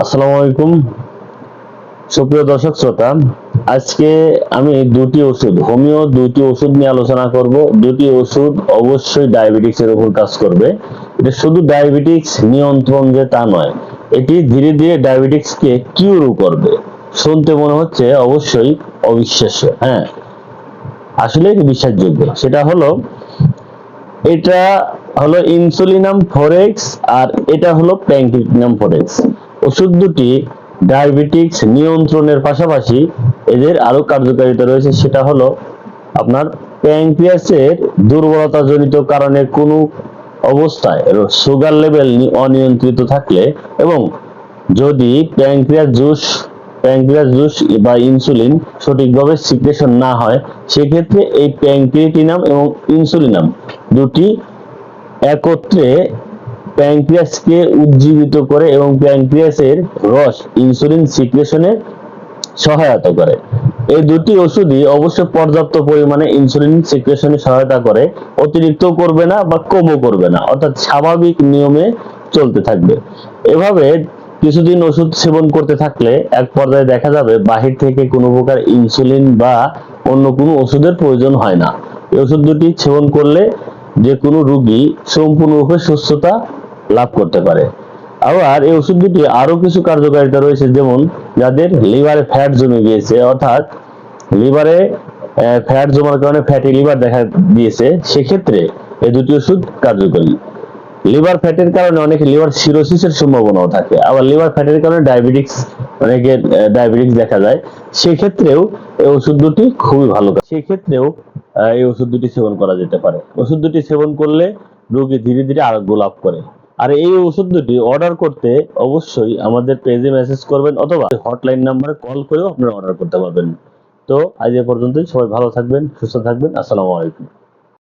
আসসালামু আলাইকুম। সুপ্রিয় দর্শক, শ্রোতা, আজকে আমি দুটি ওষুধ, হোমিও দুটি ওষুধ নিয়ে আলোচনা করব। দুটি ওষুধ অবশ্যই ডায়াবেটিক্স এর উপর কাজ করবে। এটা শুধু ডায়াবেটিক্স নিয়ন্ত্রণ যে তা নয়, এটি ধীরে ধীরে ডায়াবেটিক্স কে কিউরও করবে। শুনতে মনে হচ্ছে অবশ্যই অবিশ্বাস্য হ্যাঁ? আসলে বিশ্বাসযোগ্য। সেটা হলো, এটা হলো ইনসুলিনাম ফোরেক্স আর এটা হলো প্যাঙ্কিনাম ফোরেক্স ওষুধ দুটি ডায়াবেটিক্স নিয়ন্ত্রণের পাশাপাশি এদের আরও কার্যকারিতা রয়েছে, সেটা হলো আপনার প্যাঙ্ক্রিয়াসের দুর্বলতাজনিত কারণে কোনো অবস্থায় সুগার লেভেল অনিয়ন্ত্রিত থাকলে এবং যদি প্যাঙ্ক্রিয়াস জুস প্যাঙ্ক্রিয়াস জুস বা ইনসুলিন সঠিকভাবে সিক্রেশন না হয়, সেক্ষেত্রে এই প্যাঙ্ক্রিয়েটিনাম এবং ইনসুলিনাম দুটি একত্রে প্যাঙ্ক্রিয়াসকে উজ্জীবিত করে এবং প্যাঙ্ক্রিয়াসের রস ইনসুলিন সিক্রেশনে সহায়তা করে। এই দুটি ওষুধই অবশ্য পর্যাপ্ত পরিমাণে ইনসুলিন সিক্রেশনে সহায়তা করে। অতিরিক্ত করবে না বা কমও করবে না, অর্থাৎ স্বাভাবিক নিয়মে চলতে থাকবে। এভাবে কিছুদিন ওষুধ সেবন করতে থাকলে এক পর্যায়ে দেখা যাবে বাহির থেকে কোনো প্রকার ইনসুলিন বা অন্য কোনো ওষুধের প্রয়োজন হয় না। এই ওষুধ দুটি সেবন করলে যে কোনো রোগী সম্পূর্ণরূপে সুস্থতা লাভ করতে পারে। আবার এই ওষুধ দুটি আরও কিছু কার্যকারিতা রয়েছে, যেমন যাদের লিভারে ফ্যাট জমে গিয়েছে, অর্থাৎ লিভারে ফ্যাট জমার কারণে ফ্যাটি লিভার দেখা দিয়েছে, সেক্ষেত্রে এই দুটি ওষুধ কার্যকরী। লিভার ফ্যাটের কারণে অনেকে লিভার সিরোসিসের সম্ভাবনাও থাকে, আবার লিভার ফ্যাটের কারণে ডায়াবেটিক্স অনেকে ডায়াবেটিক্স দেখা যায়, সেক্ষেত্রেও এই ওষুধ দুটি খুবই ভালো সেক্ষেত্রেও এই ওষুধ দুটি সেবন করা যেতে পারে। ওষুধ দুটি সেবন করলে রোগী ধীরে ধীরে আরোগ্য লাভ করে। আর এই ওষুধ দুটি অর্ডার করতে অবশ্যই আমাদের পেজে মেসেজ করবেন অথবা হটলাইন নাম্বারে কল করেও আপনারা অর্ডার করতে পারবেন। তো আজ এ পর্যন্তই, সবাই ভালো থাকবেন, সুস্থ থাকবেন, আসসালামু আলাইকুম।